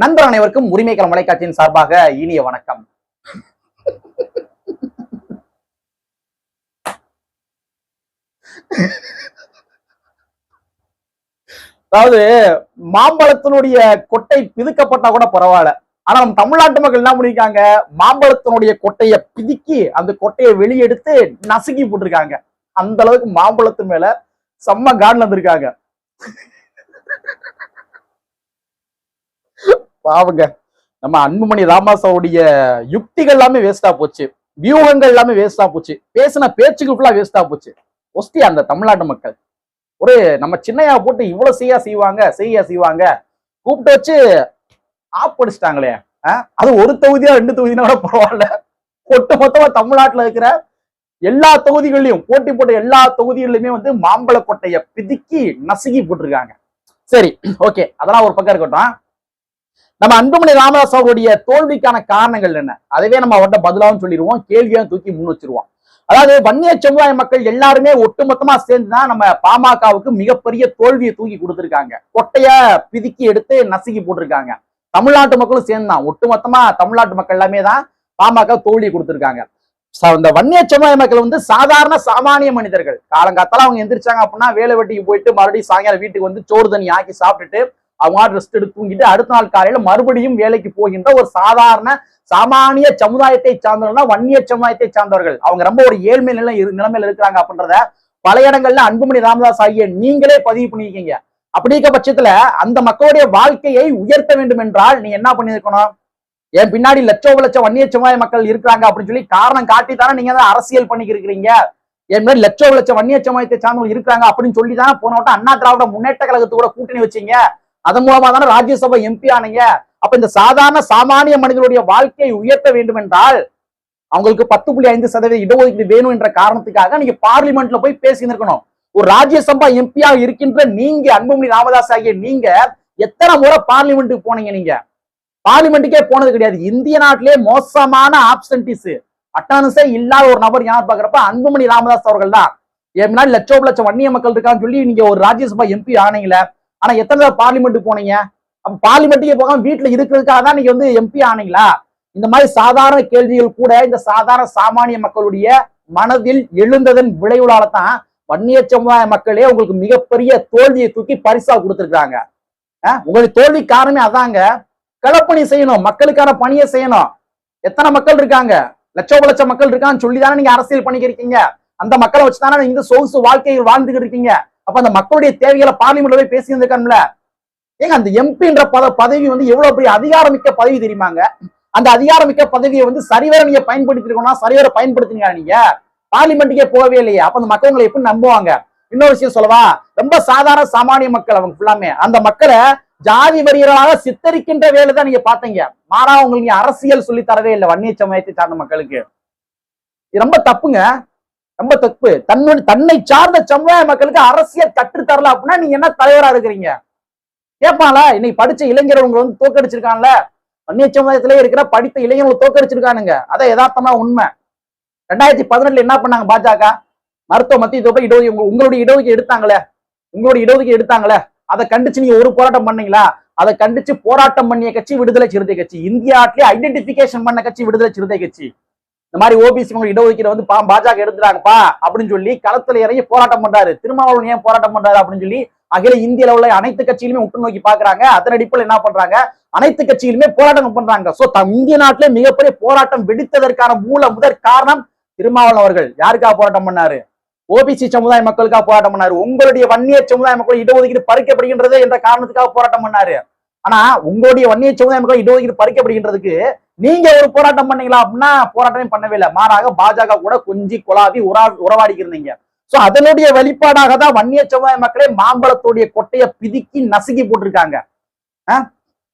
நண்பர் அனைவருக்கும் உரிமைக்களம் வலைக்காட்சியின் சார்பாக இனிய வணக்கம். அதாவது மாம்பழத்தினுடைய கொட்டை பிதுக்கப்பட்டா கூட பரவாயில்ல. ஆனா நம்ம தமிழ்நாட்டு மக்கள் என்ன பண்ணிருக்காங்க? மாம்பழத்தினுடைய கொட்டையை பிதுக்கி அந்த கொட்டையை வெளியெடுத்து நசுக்கி போட்டிருக்காங்க. அந்த அளவுக்கு மாம்பழத்து மேல செம்ம காட்ல வந்திருக்காங்க பாவங்க. நம்ம அன்புமணி ராமாசாவுடைய யுக்திகள் எல்லாமே வேஸ்டா போச்சு. வியூகங்கள் எல்லாமே வேஸ்டா போச்சு. பேசின பேச்சுகள் ஃபுல்லா வேஸ்டா போச்சு. ஒஸ்டி அந்த தமிழ்நாட்டு மக்கள். ஒரு நம்ம சின்னையா போட்டு இவ்வளவு செய்யா செய்வாங்க செய்யா செய்வாங்க. கூப்பிட்டு வச்சு ஆப் அடிச்சிட்டாங்களே அது ஒரு தொகுதியா ரெண்டு தொகுதினா கூட பரவாயில்ல. ஒட்டு மொத்தமா தமிழ்நாட்டுல இருக்கிற எல்லா தொகுதிகள்லயும் போட்டி போட்ட எல்லா தொகுதிகளிலுமே வந்து மாம்பழ கொட்டையை பிதுக்கி நசுக்கி போட்டிருக்காங்க. சரி ஓகே அதெல்லாம் ஒரு பக்கம் இருக்கட்டும். நம்ம அன்புமணி ராமதாஸ் அவருடைய தோல்விக்கான காரணங்கள் என்ன? அதவே நம்ம அவர்கிட்ட பதிலாகவும் சொல்லிடுவோம். கேள்வியாவும் தூக்கி முன் வச்சிருவோம். அதாவது வன்னிய சமுதாய மக்கள் எல்லாருமே ஒட்டுமொத்தமா சேர்ந்துதான் நம்ம பாமகவுக்கு மிகப்பெரிய தோல்வியை தூக்கி கொடுத்திருக்காங்க. கொட்டைய பிதுக்கி எடுத்து நசுக்கி போட்டிருக்காங்க. தமிழ்நாட்டு மக்களும் சேர்ந்து தான். ஒட்டுமொத்தமா தமிழ்நாட்டு மக்கள் எல்லாமே தான் பாமக தோல்வி கொடுத்துருக்காங்க. இந்த வன்னிய சமுதாய மக்கள் வந்து சாதாரண சாமானிய மனிதர்கள். காலங்காத்தால அவங்க எந்திரிச்சாங்க அப்படின்னா வேலை வெட்டிக்கு போயிட்டு மறுபடியும் சாயங்காலம் வீட்டுக்கு வந்து சோறு தண்ணி ஆக்கி சாப்பிட்டுட்டு அவங்க ரெஸ்ட் எடுத்து தூங்கிட்டு அடுத்த நாள் காலையில மறுபடியும் வேலைக்கு போகின்ற ஒரு சாதாரண சாமானிய சமுதாயத்தை சார்ந்தவர்கள் வன்னிய சமுதாயத்தை சார்ந்தவர்கள். அவங்க ரொம்ப ஒரு ஏழ்மை நிலை நிலைமையில இருக்கிறாங்க அப்படின்றத பல இடங்கள்ல அன்புமணி ராமதாஸ் ஆகிய நீங்களே பதிவு பண்ணிருக்கீங்க. அப்படி இருக்க பட்சத்துல அந்த மக்களுடைய வாழ்க்கையை உயர்த்த வேண்டும் என்றால் நீ என்ன பண்ணியிருக்கணும்? என் பின்னாடி லட்சம் லட்சம் வன்னிய சமுதாய மக்கள் இருக்கிறாங்க அப்படின்னு சொல்லி காரணம் காட்டி தானே நீங்க தான் அரசியல் பண்ணிக்கிறீங்க என் முன்னாடி லட்சம் லட்சம் வன்னிய சமுதாயத்தை சார்ந்தவங்க இருக்காங்க அப்படின்னு சொல்லி தானே போன வட்டம் அண்ணா திராவிட முன்னேற்ற கழகத்து கூட கூட்டணி வச்சீங்க. அதன் மூலமா தானே ராஜ்யசபா எம்பி ஆனீங்க. அப்ப இந்த சாதாரண சாமானிய மனிதனுடைய வாழ்க்கையை உயர்த்த வேண்டும் என்றால் அவங்களுக்கு பத்து புள்ளி ஐந்து சதவீத இடஒதுக்கீடு வேணும் என்ற காரணத்துக்காக நீங்க பார்லிமெண்ட்ல போய் பேசி இருக்கணும் ஒரு ராஜ்யசபா எம்பியா இருக்கின்ற நீங்க அன்புமணி ராமதாஸ் ஆகிய நீங்க எத்தனை முறை பார்லிமெண்ட்டுக்கு போனீங்க நீங்க? பார்லிமெண்ட்டுக்கே போனது கிடையாது. இந்திய நாட்டிலே மோசமான ஆப்சன்டிஸ் அட்டானஸே இல்லாத ஒரு நபர் யார் பாக்குறப்ப அன்புமணி ராமதாஸ் அவர்கள் தான். என் முன்னாடி லட்சம் வன்னிய மக்கள் இருக்கான்னு சொல்லி நீங்க ஒரு ராஜ்யசபா எம்பி ஆனீங்களே ஆனா எத்தனை தடவை பார்லிமெண்ட் போனீங்க? அப்ப பார்லிமெண்ட்டுக்கே போகாம வீட்டுல இருக்கிறதுக்காக தான் நீங்க வந்து எம்பி ஆனீங்களா? இந்த மாதிரி சாதாரண கேள்விகள் கூட இந்த சாதாரண சாமானிய மக்களுடைய மனதில் எழுந்ததன் விளைவுகளால தான் வன்னிய சமுதாய மக்களே உங்களுக்கு மிகப்பெரிய தோல்வியை தூக்கி பரிசா கொடுத்துருக்காங்க உங்களுடைய தோல்வி காரணமே அதாங்க. களப்பணி செய்யணும் மக்களுக்கான பணியை செய்யணும். எத்தனை மக்கள் இருக்காங்க? லட்சோப லட்சம் மக்கள் இருக்கான்னு சொல்லி தானே நீங்க அரசியல் பண்ணிக்கிறீங்க அந்த மக்களை வச்சு தானே நீங்க சொகுசு வாழ்க்கையில் வாழ்ந்துகிட்டு இருக்கீங்க. அப்ப அந்த மக்களுடைய தேவைகளை பார்லிமெண்ட்ல போய் பேசி இருந்திருக்கணும்ல ஏங்க அந்த எம்பின்ற பத பதவி வந்து எவ்வளவு பெரிய அதிகாரமிக்க பதவி தெரியுமாங்க? அந்த அதிகாரமிக்க பதவியை வந்து சரிவர நீங்க பயன்படுத்தி இருக்கணும் சரிவர பயன்படுத்தினீங்க நீங்க? பார்லிமெண்ட்டுக்கே போகவே இல்லையா. அப்ப அந்த மக்கள் உங்களை எப்படி நம்புவாங்க? இன்னொரு விஷயம் சொல்லவா? ரொம்ப சாதாரண சாமானிய மக்கள் அவங்க ஃபுல்லாமே அந்த மக்களை ஜாதி வரியர்களாக சித்தரிக்கின்ற வேலை தான் நீங்க பாத்தீங்க மாறா உங்களுக்கு நீங்க அரசியல் சொல்லி தரவே இல்லை வன்னிய சமயத்தை சார்ந்த மக்களுக்கு. இது ரொம்ப தப்புங்க. ரொம்ப தப்பு. தன்னுடைய தன்னை சார்ந்த சமுதாய மக்களுக்கு அரசியல் கற்றுத்தரல அப்படின்னா நீங்க என்ன தலைவரா இருக்கிறீங்க? கேட்பாங்களா இன்னைக்கு படிச்ச இளைஞர் உங்களை வந்து தோக்கடிச்சிருக்கான்ல அந்நிய சமுதாயத்திலே இருக்கிற படித்த இளைஞர்கள் தோக்கடிச்சிருக்கானுங்க அதான் யதார்த்தமா உண்மை. ரெண்டாயிரத்தி பதினெட்டுல என்ன பண்ணாங்க பாஜக? மருத்துவ மத்திய தொகை இடஒதுக்கீடு உங்க- உங்களுடைய இடஒதுக்கீடு எடுத்தாங்களே? உங்களுடைய இடஒதுக்கீடு எடுத்தாங்களே? அதை கண்டிச்சு நீங்க ஒரு போராட்டம் பண்ணீங்களா? அதை கண்டிச்சு போராட்டம் பண்ணிய கட்சி விடுதலை சிறுத்தை கட்சி. இந்திய ஐடென்டிபிகேஷன் பண்ண கட்சி விடுதலை சிறுத்தை கட்சி. இந்த மாதிரி ஓபிசி மக்கள் இடஒதுக்கீடு வந்து பா- பாஜக எடுத்துறாங்கப்பா அப்படின்னு சொல்லி களத்துல இறங்கி போராட்டம் பண்றாரு. திருமாவளவன் ஏன் போராட்டம் பண்றாரு அப்படின்னு சொல்லி அகில இந்திய அளவுல அனைத்து கட்சியிலுமே உற்று நோக்கி பாக்குறாங்க. அதன் அடிப்படையில் என்ன பண்றாங்க? அனைத்து கட்சியிலுமே போராட்டம் பண்றாங்க. சோ தம் இந்திய நாட்டிலே மிகப்பெரிய போராட்டம் வெடித்ததற்கான மூல முதற் காரணம் திருமாவளவன் அவர்கள். யாருக்காக போராட்டம் பண்ணாரு? ஓபிசி சமுதாய மக்களுக்காக போராட்டம் பண்ணாரு. உங்களுடைய வன்னிய சமுதாய மக்கள் இடஒதுக்கீடு பறிக்கப்படுகின்றது என்ற காரணத்துக்காக போராட்டம் பண்ணாரு. ஆனா உங்களுடைய வன்னிய சமுதாய மக்கள் இடஒதுக்கீடு பறிக்கப்படுகின்றதுக்கு நீங்க ஒரு போராட்டம் பண்ணீங்களா அப்படின்னா போராட்டமே பண்ணவே இல்லை. மாறாக பாஜக கூட கொஞ்சி குழாவி உறா உறவாடி இருந்தீங்க சோ அதனுடைய வெளிப்பாடாக தான் வன்னிய சமுதாய மக்களே மாம்பழத்துடைய கொட்டையை பிதுக்கி நசுக்கி போட்டிருக்காங்க.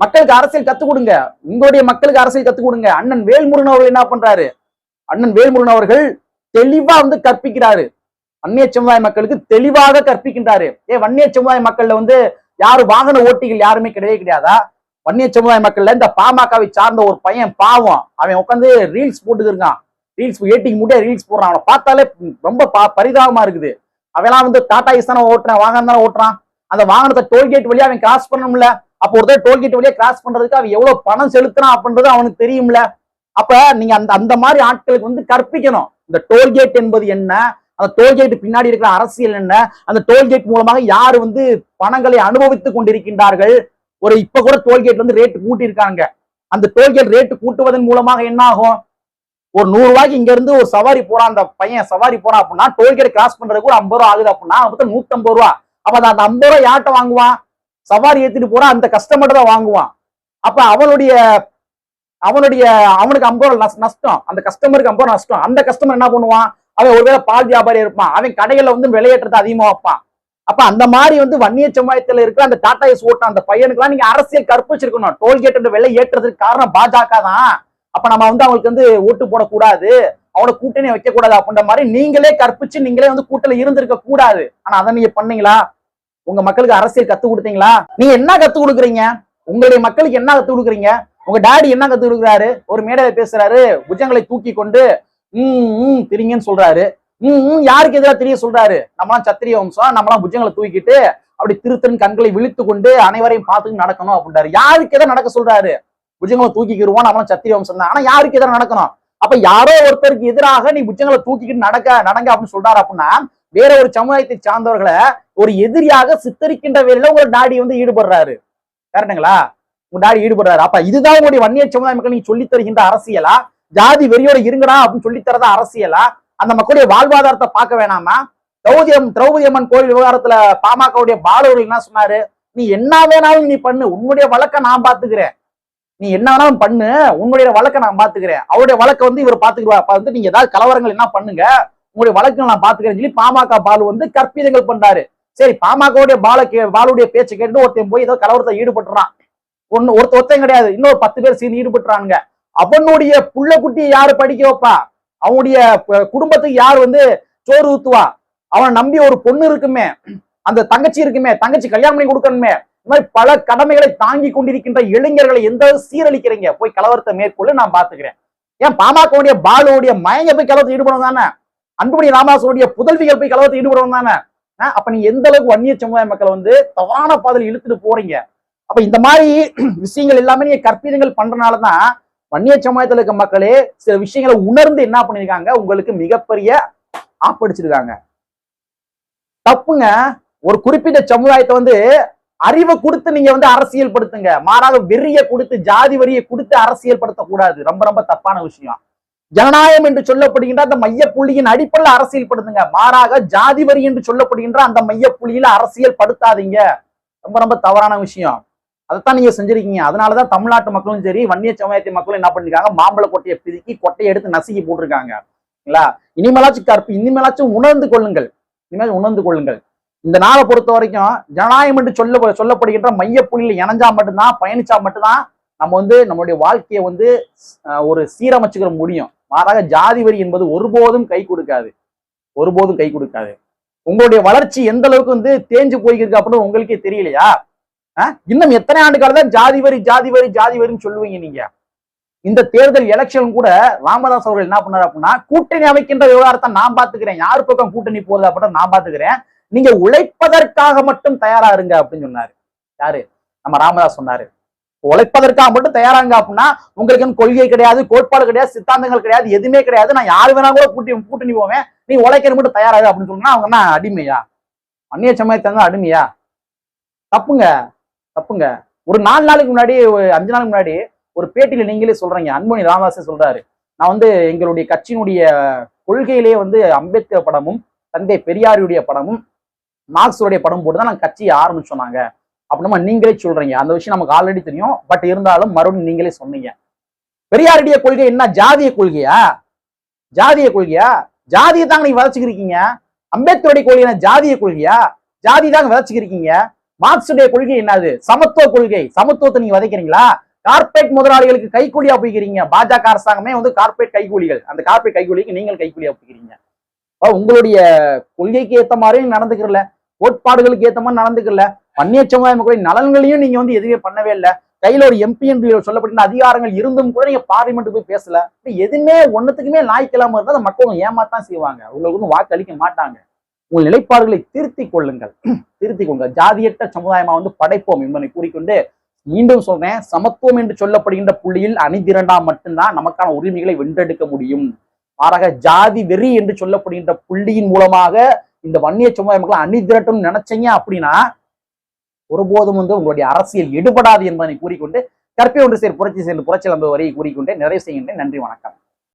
மக்களுக்கு அரசியல் கத்துக் கொடுங்க. உங்களுடைய மக்களுக்கு அரசியல் கத்துக் கொடுங்க. அண்ணன் வேல்முருகன் அவர்கள் என்ன பண்றாரு? அண்ணன் வேல்முருகன் அவர்கள் தெளிவா வந்து கற்பிக்கிறாரு. வன்னிய சமுதாய மக்களுக்கு தெளிவாக கற்பிக்கின்றாரு. ஏ வன்னிய சமுதாய மக்கள்ல வந்து யாரு வாகன ஓட்டிகள் யாருமே கிடையவே கிடையாதா? வன்னிய சமுதாய மக்கள்ல இந்த பாமகவை சார்ந்த ஒரு பையன் பாவம். அவன் உட்காந்து ரீல்ஸ் போட்டுக்கிருக்கான் ரீல்ஸ் ஏட்டிக்கு முடிய ரீல்ஸ் போடுறான். அவனை பார்த்தாலே ரொம்ப பா- பரிதாபமா இருக்குது. அவெல்லாம் வந்து டாடா இஸ் தானே ஓட்டுறான் வாகனம் தானே ஓட்டுறான். அந்த வாகனத்தை டோல்கேட் வழியா அவன் கிராஸ் பண்ணணும்ல. அப்ப ஒருத்தர் டோல்கேட் வழியா கிராஸ் பண்றதுக்கு அவன் எவ்வளவு பணம் செலுத்துறான் அப்படின்றது அவனுக்கு தெரியும்ல. அப்ப நீங்க அந்த அந்த மாதிரி ஆட்களுக்கு வந்து கற்பிக்கணும். இந்த டோல்கேட் என்பது என்ன? அந்த டோல்கேட் பின்னாடி இருக்கிற அரசியல் என்ன? அந்த டோல்கேட் மூலமாக யார் வந்து பணங்களை அனுபவித்துக் கொண்டிருக்கின்றார்கள்? ஒரு இப்ப கூட டோல்கேட் வந்து ரேட்டு கூட்டியிருக்காங்க. அந்த டோல்கேட் ரேட்டு கூட்டுவதன் மூலமாக என்ன ஆகும் ஒரு நூறு ரூபாய்க்கு இங்க இருந்து ஒரு சவாரி போறான் அந்த பையன். சவாரி போறான் அப்படின்னா டோல்கேட் கிராஸ் பண்றதுக்கு ஒரு ஐம்பது ரூபா ஆகுது அப்படின்னா மொத்தம் நூத்தம்பது ரூபா. அப்ப அந்த ஐம்பது ரூபா யார்கிட்ட வாங்குவான்? சவாரி ஏத்திட்டு போற அந்த கஸ்டமர் தான் வாங்குவான். அப்ப அவனுடைய அவனுடைய அவனுக்கு ஐம்பது ரூபா நஷ்டம். அந்த கஸ்டமருக்கு ஐம்பது ரூபா நஷ்டம். அந்த கஸ்டமர் என்ன பண்ணுவான்? அவன் ஒருவேளை பால் வியாபாரி இருப்பான். அவன் கடையில வந்து விலையேற்றத்தை அதிகமா வைப்பான். அப்ப அந்த மாதிரி வந்து வன்னிய சமுதாயத்துல இருக்கிற அந்த டாடா எஸ் ஓட்ட அந்த பையனுக்குலாம் நீங்க அரசியல் கற்பிச்சிருக்கணும் டோல்கேட் விலை ஏற்றதுக்கு காரணம் பாஜக தான். அப்ப நம்ம வந்து அவங்களுக்கு வந்து ஓட்டு போடக்கூடாது. அவனை கூட்டணி வைக்க கூடாது அப்படின்ற மாதிரி நீங்களே கற்பிச்சு நீங்களே வந்து கூட்டல இருந்திருக்க கூடாது. ஆனா அதை நீங்க பண்ணீங்களா? உங்க மக்களுக்கு அரசியல் கத்து கொடுத்தீங்களா? நீங்க என்ன கத்து கொடுக்குறீங்க? உங்களுடைய மக்களுக்கு என்ன கத்து கொடுக்குறீங்க? உங்க டாடி என்ன கத்து கொடுக்குறாரு? ஒரு மேடையில பேசுறாரு. புஜங்களை தூக்கி கொண்டு உம் உம் திரிங்கன்னு சொல்றாரு. உம் உம் யாருக்கு எதிராக தெரிய சொல்றாரு? நம்மளாம் சத்திரிய வம்சம் நம்மளாம் புஜங்களை தூக்கிட்டு அப்படி திருத்தன் கண்களை விழித்து கொண்டு அனைவரையும் பார்த்து நடக்கணும் அப்படின்றாரு. யாருக்கு எதாவது நடக்க சொல்றாரு? புஜங்களை தூக்கிக்கிருவோம் நம்மளாம் சத்திரிய வம்சம் தான் ஆனா யாருக்கு எதாவது நடக்கணும்? அப்ப யாரோ ஒருத்தருக்கு எதிராக நீ புஜங்களை தூக்கிக்கிட்டு நடக்க நடங்க அப்படின்னு சொல்றாரு அப்படின்னா வேற ஒரு சமுதாயத்தை சார்ந்தவர்களை ஒரு எதிரியாக சித்தரிக்கின்ற வேலையில உங்க டாடி வந்து ஈடுபடுறாரு. கரெக்டுங்களா உங்க டாடி ஈடுபடுறாரு. அப்ப இதுதான் உங்களுடைய வன்னிய சமுதாய மக்கள் நீங்க சொல்லித் தருகின்ற அரசியலா? ஜாதி வெறியோட இருங்கடா அப்படின்னு சொல்லித்தரதா அரசியலா? அந்த மக்களுடைய வாழ்வாதாரத்தை பார்க்க வேணாமா? திரௌதியம் திரௌபதி அம்மன் கோயில் விவகாரத்துல பாமகவுடைய பாலவர்கள் என்ன சொன்னாரு? நீ என்ன வேணாலும் நீ பண்ணு. உன்னுடைய வழக்க நான் பாத்துக்கிறேன் நீ என்ன வேணாலும் பண்ணு. உன்னுடைய வழக்க நான் பாத்துக்கிறேன் அவருடைய வழக்க வந்து இவர் பாத்துக்கிறா அப்ப வந்து நீங்க ஏதாவது கலவரங்கள் என்ன பண்ணுங்க? உங்களுடைய வழக்கு நான் பாத்துக்கிறேன் சொல்லி பாமக பாலு வந்து கற்பிதங்கள் பண்றாரு. சரி பாமகவுடைய பால கே பாலுடைய பேச்சு கேட்டு ஒருத்தன் போய் ஏதோ கலவரத்தை ஈடுபட்டுறான். ஒன்னு ஒருத்த ஒருத்தன் கிடையாது. இன்னொரு பத்து பேர் சேர்ந்து ஈடுபட்டுறானுங்க. அவனுடைய புள்ள குட்டியை யாரு படிக்க வைப்பா? அவனுடைய குடும்பத்துக்கு யார் வந்து சோறு ஊத்துவா? அவனை நம்பி ஒரு பொண்ணு இருக்குமே அந்த தங்கச்சி இருக்குமே தங்கச்சி கல்யாணம் பண்ணி கொடுக்கணுமே இந்த மாதிரி பல கடமைகளை தாங்கி கொண்டிருக்கின்ற இளைஞர்களை எந்த சீரழிக்கிறீங்க? போய் கலவரத்தை மேற்கொள்ள நான் பாத்துக்கிறேன். ஏன் பாமகவுடைய பாலுடைய மயங்க போய் கலவரத்தை ஈடுபடணும் தானே? அன்புமணி ராமதாசனுடைய புதல்விகள் போய் கலவரத்தை ஈடுபடணும் தானே? அப்ப நீ எந்த அளவுக்கு வன்னிய சமுதாய மக்களை வந்து தவறான பாதையில் இழுத்துட்டு போறீங்க? அப்ப இந்த மாதிரி விஷயங்கள் எல்லாமே நீங்க கற்பிதங்கள் பண்றதுனாலதான் வன்னிய சமுதாயத்துல இருக்க மக்களே சில விஷயங்களை உணர்ந்து என்ன பண்ணிருக்காங்க? உங்களுக்கு மிகப்பெரிய ஆப்படிச்சிருக்காங்க. தப்புங்க. ஒரு குறிப்பிட்ட சமுதாயத்தை வந்து அறிவை கொடுத்து நீங்க வந்து அரசியல் படுத்துங்க மாறாக வெறிய கொடுத்து ஜாதி வரியை கொடுத்து அரசியல் படுத்த கூடாது ரொம்ப ரொம்ப தப்பான விஷயம். ஜனநாயகம் என்று சொல்லப்படுகின்ற அந்த மையப்புள்ளியின் அடிப்படையில் அரசியல் படுத்துங்க மாறாக ஜாதி வரி என்று சொல்லப்படுகின்ற அந்த மையப்புள்ளியில அரசியல் படுத்தாதீங்க ரொம்ப ரொம்ப தவறான விஷயம். அதைத்தான் நீங்க செஞ்சிருக்கீங்க. அதனாலதான் தமிழ்நாட்டு மக்களும் சரி வன்னிய சமுதாயத்து மக்களும் என்ன பண்ணிருக்காங்க? மாம்பழ கொட்டையை பிதுக்கி கொட்டையை எடுத்து நசுக்கி போட்டிருக்காங்க. இனிமேலாச்சும் கற்பு இனிமேலாச்சும் உணர்ந்து கொள்ளுங்கள். இனிமேல் உணர்ந்து கொள்ளுங்கள். இந்த நாளை பொறுத்த வரைக்கும் ஜனநாயகம் என்று சொல்ல சொல்லப்படுகின்ற மையப்புள்ளியில் இணைஞ்சா மட்டும்தான் பயணிச்சா மட்டும்தான் நம்ம வந்து நம்மளுடைய வாழ்க்கையை வந்து அஹ், ஒரு சீரமைச்சுக்கிற முடியும். மாறாக ஜாதி வரி என்பது ஒருபோதும் கை கொடுக்காது. ஒருபோதும் கை கொடுக்காது. உங்களுடைய வளர்ச்சி எந்த அளவுக்கு வந்து தேஞ்சு போய்க்கிருக்கு அப்படின்னு உங்களுக்கே தெரியலையா? இன்னும் எத்தனை ஆண்டு காலம் தான் ஜாதி வரி ஜாதி வரி ஜாதி வரின்னு சொல்லுவீங்க நீங்க? இந்த தேர்தல் எலெக்ஷன் கூட ராமதாஸ் அவர்கள் என்ன பண்ணாரு அப்படின்னா கூட்டணி அமைக்கின்ற விவகாரத்தை நான் பாத்துக்கிறேன் யார் பக்கம் கூட்டணி போகுது அப்படின்னு நான் பாத்துக்கிறேன் நீங்க உழைப்பதற்காக மட்டும் தயாரா இருங்க அப்படின்னு சொன்னாரு. யாரு? நம்ம ராமதாஸ் சொன்னாரு. உழைப்பதற்காக மட்டும் தயாராங்க அப்படின்னா உங்களுக்கு கொள்கை கிடையாது கோட்பாடு கிடையாது சித்தாந்தங்கள் கிடையாது எதுவுமே கிடையாது. நான் யார் வேணா கூட கூட்டி கூட்டணி போவேன். நீ உழைக்கிற மட்டும் தயாராது அப்படின்னு சொன்னா அவங்க என்ன அடிமையா? அந்நிய சமயத்தங்க அடிமையா? தப்புங்க. தப்புங்க. ஒரு நாலு நாளுக்கு முன்னாடி ஒரு அஞ்சு நாளுக்கு முன்னாடி ஒரு பேட்டியில நீங்களே சொல்றீங்க. அன்புமணி ராமதாசன் சொல்றாரு. நான் வந்து எங்களுடைய கட்சியினுடைய கொள்கையிலேயே வந்து அம்பேத்கர் படமும் தந்தை பெரியாருடைய படமும் மார்க்ஸோடைய படம் போட்டு தான் நாங்கள் கட்சியை ஆரம்பிச்சோம் நாங்க. அப்படின்னா நீங்களே சொல்றீங்க. அந்த விஷயம் நமக்கு ஆல்ரெடி தெரியும். பட் இருந்தாலும் மறுபடியும் நீங்களே சொன்னீங்க. பெரியாருடைய கொள்கை என்ன? ஜாதிய கொள்கையா? ஜாதிய கொள்கையா? ஜாதியை தாங்க நீங்க விதைச்சுக்கிறீங்க அம்பேத்கருடைய கொள்கை என்ன? ஜாதிய கொள்கையா? ஜாதி தாங்க விதைச்சுக்கிறீங்க மார்க்சுடைய கொள்கை என்னது? சமத்துவ கொள்கை. சமத்துவத்தை நீங்க விதைக்கிறீங்களா? கார்பரேட் முதலாளிகளுக்கு கைக்கூலியா போய்க்கிறீங்க. பாஜக அரசாங்கமே வந்து கார்பரேட் கைக்கூலிகள் அந்த கார்பரேட் கைக்கூலிக்கு நீங்கள் கைகூலியா போய்க்கிறீங்க. உங்களுடைய கொள்கைக்கு ஏத்த மாதிரி நடந்துக்கிறல. கோட்பாடுகளுக்கு ஏத்த மாதிரி நடந்துக்கல வன்னிய சமுதாய மக்களின் நலன்களையும் நீங்க வந்து எதுவுமே பண்ணவே இல்லை. கையில ஒரு எம்பி என்று சொல்லப்பட்ட அதிகாரங்கள் இருந்தும் கூட நீங்க பார்லிமெண்ட் போய் பேசல. எதுவுமே ஒன்னுத்துக்குமே லாய்க்கில்லாம இருந்தா மக்கள் ஏமாத்தான் செய்வாங்க. உங்களுக்கு வந்து வாக்கு அளிக்க மாட்டாங்க. உங்கள் நிலைப்பாடுகளை திருத்திக் கொள்ளுங்கள். திருத்திக் கொள்ளுங்கள். ஜாதியற்ற சமுதாயமா வந்து படைப்போம் என்பதை கூறிக்கொண்டு மீண்டும் சொல்றேன். சமத்துவம் என்று சொல்லப்படுகின்ற புள்ளியில் அணிதிரண்டா மட்டும்தான் நமக்கான உரிமைகளை வென்றெடுக்க முடியும். மாறாக ஜாதி வெறி என்று சொல்லப்படுகின்ற புள்ளியின் மூலமாக இந்த வன்னிய சமுதாய மக்களை அணிதிரட்டும் நினைச்சீங்க அப்படின்னா ஒருபோதும் வந்து உங்களுடைய அரசியல் எடுபடாது என்பதை கூறிக்கொண்டு கற்பை ஒன்று சேர் புரட்சி சேர்ந்து புரட்சி வரை கூறிக்கொண்டே நிறைவு செய்கின்றேன். நன்றி வணக்கம்.